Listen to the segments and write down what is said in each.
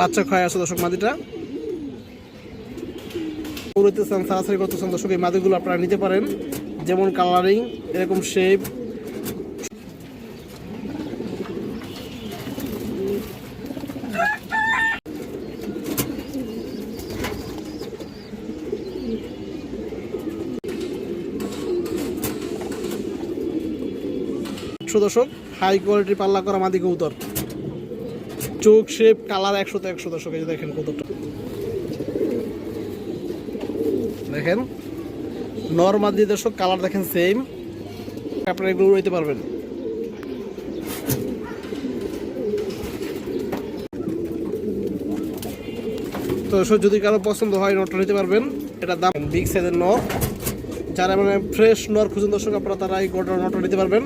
বাচ্চা খায় আছে দর্শক মাদিটা। উড়াইতেছেন সারাসারি করতেছেন দর্শক, এই মাদিগুলো আপনারা নিতে পারেন। যেমন কালারিং এরকম শেপ দশক হাই কোয়ালিটির পাল্লা করা মাদি কৌতর চোখ শেপ কালার একশোতে একশো যে দেখেন কতটা। দেখেন নর্মাল দিয়ে দর্শক কালার দেখেন সেম আপনারা এগুলো উড়াইতে পারবেন। তো দর্শক, যদি কারও পছন্দ হয় নটটা নিতে পারবেন, এটা দাম বিগ সাইজের নর। যারা মানে ফ্রেশ নর খুঁজুন দর্শক, আপনারা তারা এই গোটা নটটা নিতে পারবেন।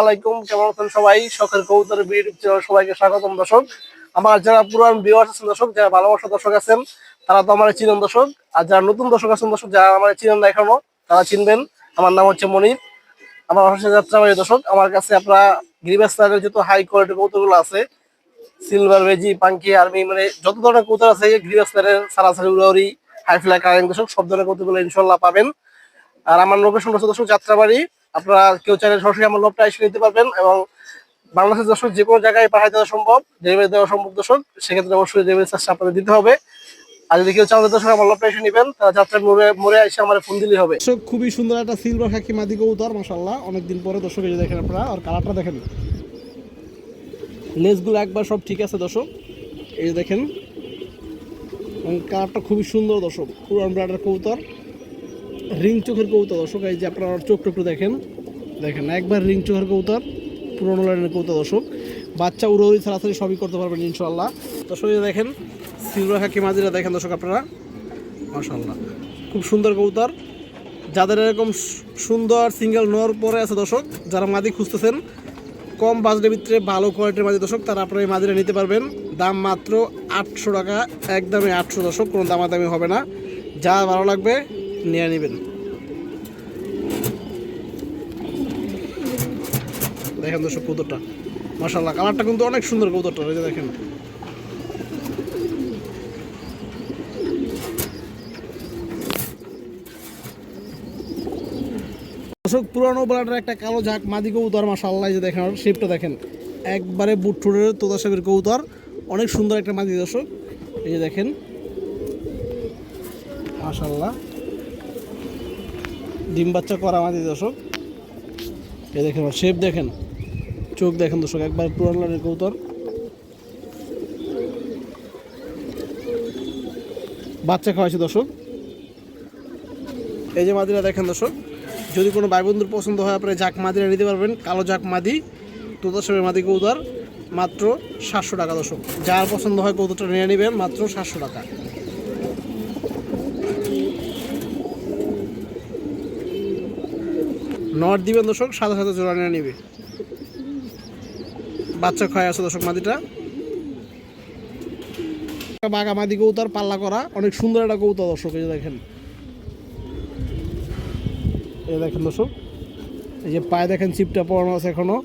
আলাইকুম। কেমন সবাই? সবাইকে স্বাগতম দর্শক। আমার যারা দর্শক, যারা ভালোবাসা দর্শক আছেন, তারা তো আমার দর্শক। আর যারা নতুন দর্শক আছেন দর্শক, যারা আমার চিনেন না এখনও, তারা চিনবেন। আমার নাম হচ্ছে মনির। আমার অবশ্যই যাত্রাবাড়ি দর্শক, আমার কাছে আপনারা গিরিবাস যত হাই কোয়ালিটির কবুতরগুলো আছে সিলভার বেজি পাঙ্কি আর্মি মানে যত ধরনের কবুতর আছে, গিরিবাস সারাসারি উড়াউরি হাই ফ্লাই কারেন্ট দর্শক, সব ধরনের কবুতরগুলো ইনশাল্লাহ পাবেন। আর আমার লোকেশন হচ্ছে দর্শক যাত্রাবাড়ি আপনারা কেউ চাইলে সরাসরি আমার লোভটা এসে নিতে পারবেন এবং বাংলাদেশের দর্শক যে কোনো জায়গায় পাঠাই দেওয়া সম্ভব ডেলিভারি দেওয়া সম্ভব দর্শক, সেক্ষেত্রে অবশ্যই ডেলিভারি চার্জটা আপনাদের দিতে হবে। আর যদি কেউ আমার লোকটা এসে মোড়ে মোড়ে এসে ফোন দিলেই হবে। খুবই সুন্দর একটা মাদি পরে দেখেন কালারটা দেখেন। একবার সব ঠিক আছে এই দেখেন খুবই সুন্দর রিং চোখের কবুতর। দর্শক, এই যে আপনারা চোখ একটু দেখেন দেখেন, একবার রিং চোখের কবুতর, পুরোনো লাইনের কবুতর, দর্শক। বাচ্চা উড়ি সরাসরি সবই করতে পারবেন ইনশাল্লাহ দর্শক দেখেন, সিলভার খাকি মাঝিরা দেখেন, দর্শক আপনারা। মাশাল্লাহ খুব সুন্দর কবুতর। যাদের এরকম সুন্দর সিঙ্গেল নর পরে আছে, দর্শক, যারা মাদি খুঁজতেছেন, কম বাজেটের ভিতরে ভালো কোয়ালিটির মাদি, দর্শক, তারা আপনারা এই মাদিরা নিতে পারবেন। দাম মাত্র আটশো টাকা, একদমই আটশো, দর্শক, কোনো দামাদামি হবে না। যা ভালো লাগবে নিয়ে নেবেন। দেখেন দর্শক কৌতরটা মাসাল্লাহ কালারটা কিন্তু অনেক সুন্দর কৌতরটা এই যে দেখেন। দর্শক, পুরানো বেলাটার একটা কালো ঝাঁক, মাদি কবুতর মাসাল্লাহ যে দেখেন শেপটা দেখেন। একবারে বুটঠুরের তোদা শেপের কবুতর, অনেক সুন্দর একটা মাদি দর্শক, এই যে দেখেন। মাসাল্লাহ ডিম বাচ্চা করা মাদি দর্শক। এ দেখেন শেপ দেখেন। চোখ দেখেন দর্শক, একবার পুরান লাইনের কবুতর। বাচ্চা খাওয়াইছে দর্শক। এই যে মাদিরা দেখেন দর্শক, যদি কোনো ভাই বন্ধুর পছন্দ হয় আপনি জাক মাদিরা নিতে পারবেন, কালো জাক মাদি সেবের মাদি কৌতার মাত্র সাতশো টাকা দর্শক। যার পছন্দ হয় কৌতরটা নিয়ে নেবেন, মাত্র সাতশো টাকা। নট দিবেন দর্শক, সাদা সাদা জোড়া নিয়ে নিবে। বাচ্চা খায় আছে দর্শক মাদিটা। বাঘা মাদি কৌতার পাল্লা করা। অনেক সুন্দর একটা কৌতা দর্শক, এই দেখেন। এই দেখেন দর্শক, এই যে পায়ে দেখেন চিপটা পড়ানো আছে এখনও।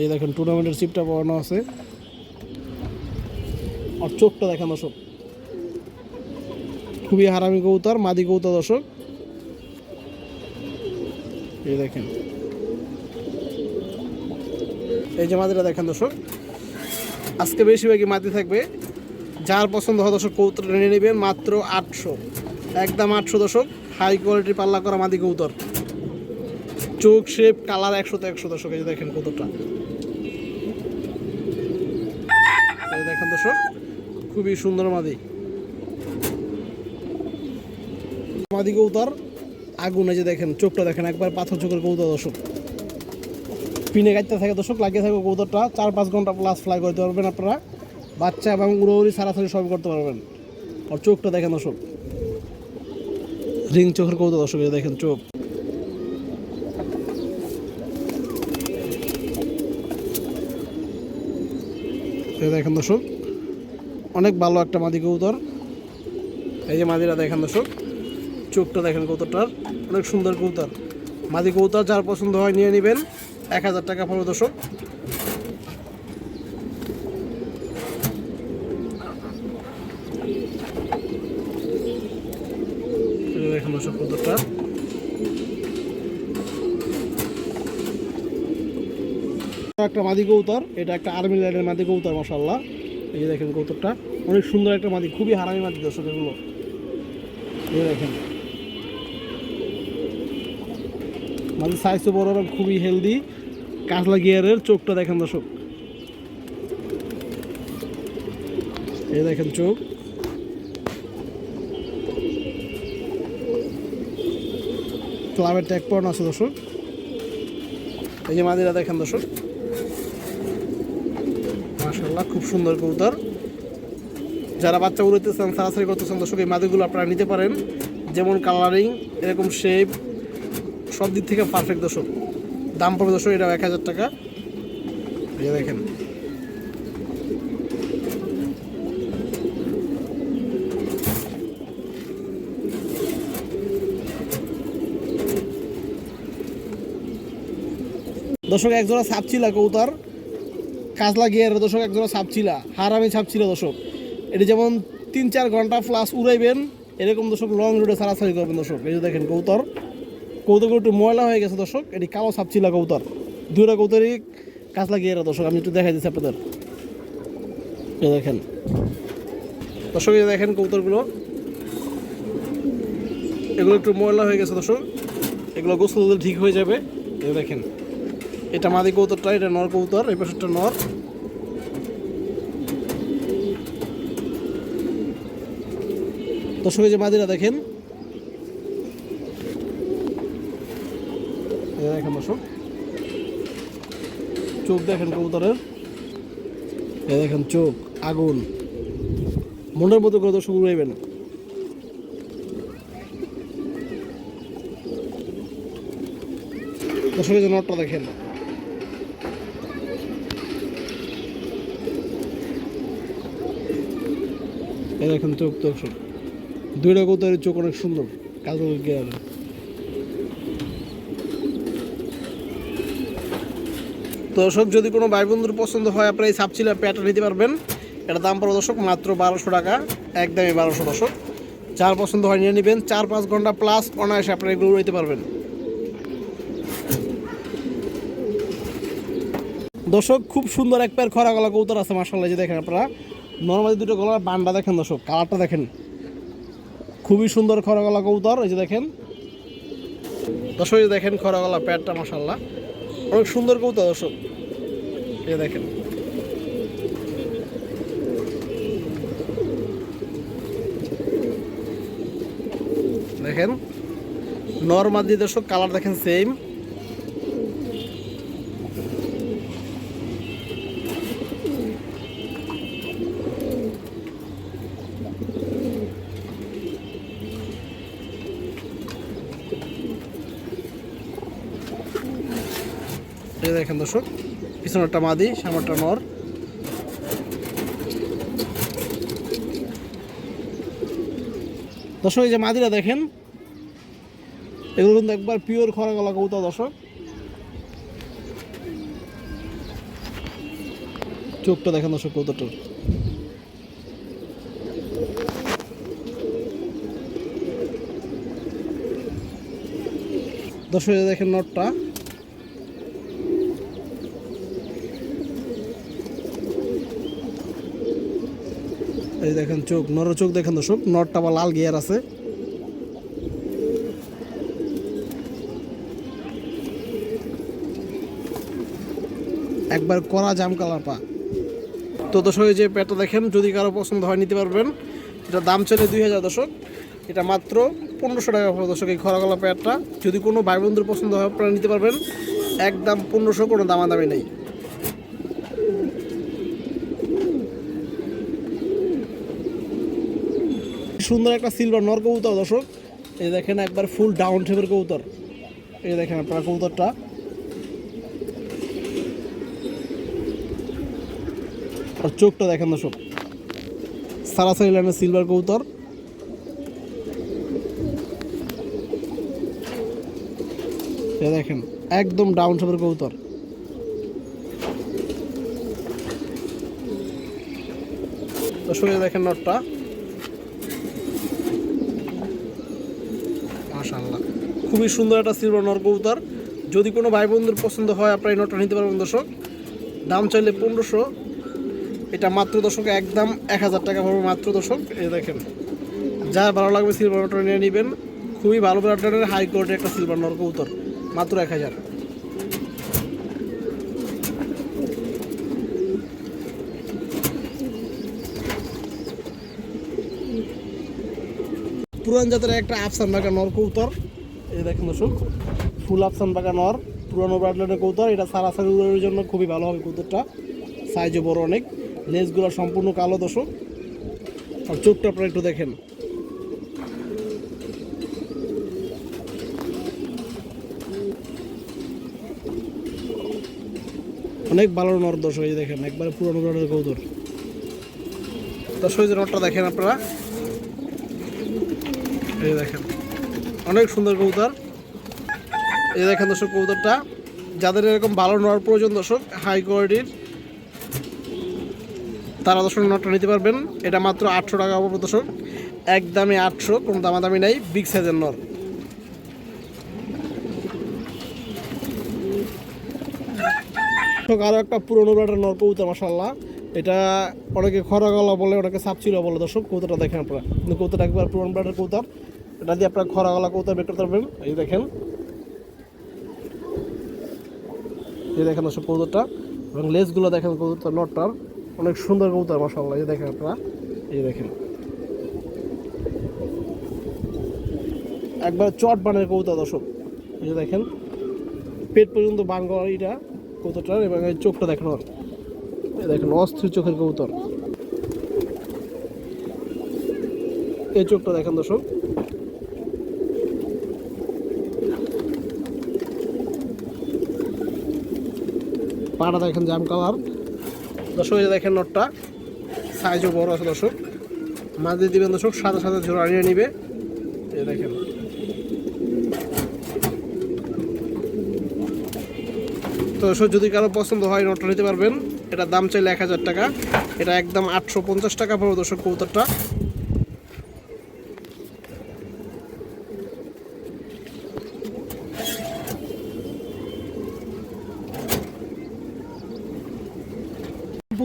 এই দেখেন টুর্নামেন্টের চিপটা পড়ানো আছে। আর চোখটা দেখেন দর্শক। খুবই হারামি কৌতার মাদি কৌতা দর্শক। এই দেখেন। এই যে মাদিটা দেখেন দর্শক, আজকে বেশিরভাগই মাদি থাকবে। যার পছন্দ হয় দর্শক কৌতর নিয়ে নেবেন মাত্র আটশো। একদম আটশো দশক হাই কোয়ালিটির পাল্লা করা মাদি কৌতর চোখ শেপ কালার একশো তো একশো দশক এই দেখেন কৌতরটা দেখেন দর্শক, খুবই সুন্দর মাদি মাদি কৌতর আগুন যে দেখেন, চোখটা দেখেন, একবার পাথর চোখের কৌতর দর্শক। পিনে গাইতে থাকে, দর্শক, লাগিয়ে থাকবে কৌতরটা চার পাঁচ ঘণ্টা প্লাস ফ্লাই করতে পারবেন আপনারা। বাচ্চা এবং উড়োউড়ি সারাসারি সব করতে পারবেন। আর চোখটা দেখেন, দর্শক। রিং চোখের কৌতর দর্শক দেখেন চোখ। দেখেন, দর্শক। অনেক ভালো একটা মাদি কবুতর। এই যে মাদিরা দেখেন, দর্শক। চোখটা দেখেন কৌতারটার অনেক সুন্দর কৌতার মাদি কৌতার যার পছন্দ হয় নিয়ে নেবেন। এক হাজার টাকা পড়বে দর্শক। একটা মাদি কৌতার এটা একটা আর্মি লাইনের মাদি কৌতার মশাল্লাহ এই যে দেখেন কৌতরটা অনেক সুন্দর একটা মাদি, খুবই হারামি মাদি দর্শক এগুলো। দেখেন। মাদি সাইজও বড় খুবই হেলদি কাজলা গিয়ারের চোখটা দেখেন দর্শক। এই দেখেন চোখ। ক্লাবের ট্যাগ পড়ানো আছে দর্শক। এই যে মাদিরা দেখেন দর্শক। মাশাল্লাহ খুব সুন্দর কবুতর। যারা বাচ্চা উড়াইতেছেন সারাসারি করতেছেন দর্শক, এই মাদিগুলো আপনারা নিতে পারেন। যেমন কালারিং এরকম শেপ সব দিক থেকে পারফেক্ট দর্শক। দাম পড়বে দর্শক এটা এক হাজার টাকা। এই দেখেন। দর্শক একজোড়া সাপচিলা কৌতার কাজলা গিয়ার দর্শক একজোড়া সাপচিলা হারামি ছাপচিলা দর্শক। এটি যেমন তিন চার ঘণ্টা প্লাস উড়াইবেন, এরকম দর্শক লং রুটে সারাসারি করবেন দর্শক। এই যে দেখেন কৌতর কৌতর একটু ময়লা হয়ে গেছে, দর্শক। এটি কালো সাপচিলা কৌতর দুইটা কৌতরই লাগিয়ে গিয়ার দর্শক। আমি একটু দেখাই দিচ্ছি আপনাদের। এই দেখেন। দর্শক, এই দেখেন কৌতরগুলো এগুলো একটু ময়লা হয়ে গেছে, দর্শক। এগুলো গোসল দিলে ঠিক হয়ে যাবে। এই দেখেন। এটা মাদি কৌতরটা এটা নর কৌতর এই পাশেরটা নর। দর্শক যে মাদিরা দেখেন এই যে দেখেন দর্শক চোখ দেখেন কবুতরের। এই দেখেন চোখ, আগুন। মনের মতো করে দর্শক উড়াইবেন। দর্শক এই যে নটটা দেখেন। এই দেখেন চোখ দর্শক। দুইটা কৌতারের চোখ অনেক সুন্দর কাজল গিয়ার দর্শক যদি কোনো ভাই বন্ধুর পছন্দ হয়, আপনারা এই সাপচিলা প্যাটা নিতে পারবেন। এটা দাম পড়ো দর্শক মাত্র বারোশো টাকা, একদমই বারোশো দর্শক। যার পছন্দ হয় নিয়ে নেবেন, চার পাঁচ ঘণ্টা প্লাস অনায়াসে আপনারা এগুলো উড়াইতে পারবেন। দর্শক, খুব সুন্দর এক পেয়ার খরা গলা কৌতর আছে মার্শাল্লাহ যে দেখেন আপনারা। নর্মালি দুটো গলার বান্ডা দেখেন দর্শক, কালারটা দেখেন। খুবই সুন্দর খরা গলা কৌতর এই যে দেখেন। দর্শক দেখেন খরা গলা প্যাডটা মার্শাল্লাহ অনেক সুন্দর কবুতর দর্শক। এটা দেখেন। দেখেন নর্মালি দর্শক কালার দেখেন সেম দেখেন দর্শক। পিছনেরটা মাদি, সামনেরটা নর। দর্শক, এই যে মাদিরা দেখেন, এগুলো কিন্তু একবার পিওর খরা গলা কৌতা দর্শক। চোখটা দেখেন দর্শক কৌতাটার দর্শক দেখেন নটটা। এই দেখেন চোখ, নর চোখ দেখেন দর্শক নরটা বা লাল গিয়ার আছে। একবার করা জাম কালার পা। তো দর্শক যে প্যাটটা দেখেন, যদি কারও পছন্দ হয় নিতে পারবেন। এটা দাম চলে দুই হাজার দর্শক। এটা মাত্র পনেরোশো টাকা পড়বে দর্শক, এই খরা খরাগলা প্যাটটা যদি কোনো ভাই বন্ধুর পছন্দ হয়, আপনারা নিতে পারবেন। একদম পনেরোশো, কোনো দামাদামি নেই। সুন্দর একটা সিলভার নর কবুতর, দর্শক। এই দেখেন একবার ফুল ডাউন টেপের কবুতর। এই দেখেন আপনার কবুতরটা। আর চোখটা দেখেন, দর্শক। সারাসারি লাইনের সিলভার কবুতর। এই দেখেন, একদম ডাউন টেপের কবুতর। দর্শক দেখেন নটটা মাশাল্লাহ খুবই সুন্দর একটা সিলভার নর কবুতর যদি কোনো ভাই বন্ধুর পছন্দ হয়, আপনারা এই নটটা নিতে পারবেন দর্শক। দাম চাইলে পনেরোশো। এটা মাত্র দর্শক, একদম এক হাজার টাকা পড়বে মাত্র দর্শক। এই দেখেন যা ভালো লাগবে সিলভার নটটা নিয়ে নেবেন। খুবই ভালো ব্রান্ডের হাই কোয়ালিটির একটা সিলভার নর কবুতর মাত্র এক হাজার। পুরান জাতের একটা আফসান বাগা নর কৌতর এই দেখেন দর্শক, ফুল আফসান বাগা নর পুরানো ব্রাডলের কৌতর এটা সারাসারি জন্য খুবই ভালো হবে কৌতরটা সাইজও বড় অনেক। লেজগুলো সম্পূর্ণ কালো দর্শক। আর চোখটা আপনারা একটু দেখেন। অনেক ভালো নর দর্শক, এই দেখেন, একবারে পুরানো ব্রাডের কৌতর দর্শক যে নরটা দেখেন আপনারা। এই দেখেন। অনেক সুন্দর কবুতর। এই দেখেন দর্শক কবুতরটা যাদের এরকম ভালো নর প্রয়োজন দর্শক হাই কোয়ালিটির তারা দর্শক নটটা নিতে পারবেন। এটা মাত্র আটশো টাকা পড়বে দর্শক। একদমই আটশো কোনো দামাদামি নাই বিগ সাইজের দর্শক, আরও একটা পুরোনো ব্রাডের নর কবুতর মাসাল্লাহ এটা অনেকে খরা গলা বলে অনেকে সাপচিলা বলে দর্শক কৌতাটা দেখেন আপনারা। কিন্তু কৌতাটা একবার পুরোনো ব্রাডের কৌতার এটা দিয়ে আপনারা খরা গলা কৌতা বের করতে পারবেন। এই দেখেন। এই দেখেন দর্শক কৌতাটা এবং লেসগুলো দেখেন কৌতার নটটার। অনেক সুন্দর কৌতার মাসাল্লাহ এই দেখেন আপনারা। এই দেখেন। একবার চট বানের কৌতা দর্শক। এই দেখেন। পেট পর্যন্ত বাঙ্গা এটা কৌতাটার এবং এই চোখটা দেখেন দেখেন, অস্থির চোখের কবুতর। এই চোখটা দেখেন দর্শক। পাটা দেখেন জাম কালার। দর্শক, এই দেখেন নটটা। সাইজও বড় আছে দর্শক। মাঝে দিবেন দর্শক সাদা সাদা ঝোড়া নিয়ে নিবে। এই দেখেন। তো দর্শক, যদি কারও পছন্দ হয় নটটা নিতে পারবেন। এটা দাম চাইলে এক হাজার টাকা। এটা একদম আটশো পঞ্চাশ টাকা পড়বে দর্শক কবুতরটা।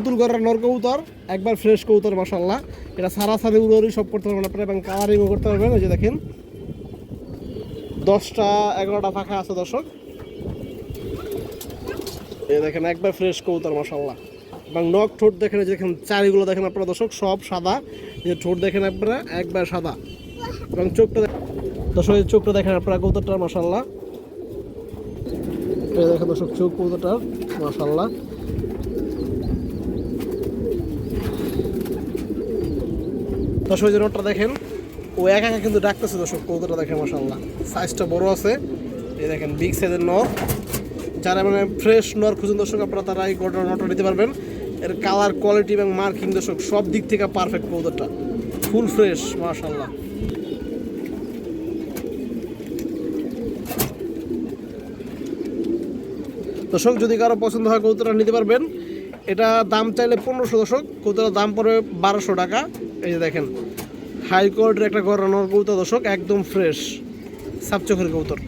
পুতুল গড়ের নর কবুতর, একবার ফ্রেশ কবুতর মাসাল্লাহ এটা সারা সাদে উড়ি সব করতে পারবেন আপনারা এবং কালারিংও করতে পারবেন ওই যে দেখেন। দশটা এগারোটা ফাঁকা আছে দর্শক। এই দেখেন, একবার ফ্রেশ কবুতর মশাল্লা এবং নখ ঠোঁট দেখেন দেখেন, চারিগুলো দেখেন আপনারা দর্শক, সব সাদা। যে ঠোঁট দেখেন আপনারা, একবার সাদা। এবং চোখটা দর্শক চোখটা দেখেন আপনারা, কবুতরটার মশাল্লা এই দেখেন দর্শক, চোখ কবুতরটার মশাল্লা দর্শক যে নোটটা দেখেন, ও একা একা কিন্তু ডাকতেছে দর্শক, কবুতরটা দেখেন মশাল্লা সাইজটা বড় আছে। এই দেখেন বিগ সাইজের নর। যারা মানে ফ্রেশ নর খুঁজুন দর্শক, আপনারা তারা এই গোটা নটটা নিতে পারবেন। এর কালার কোয়ালিটি এবং মার্কিং দর্শক, সব দিক থেকে পারফেক্ট কবুতরটা। ফুল ফ্রেশ মাশাল্লাহ দর্শক, যদি কারও পছন্দ হয় কবুতরটা নিতে পারবেন। এটা দাম চাইলে পনেরোশো দর্শক, কবুতরের দাম পড়বে বারোশো টাকা। এই যে দেখেন হাইকোর্টের একটা গড়ানোর কবুতর দর্শক একদম ফ্রেশ সাপচোখের কৌতর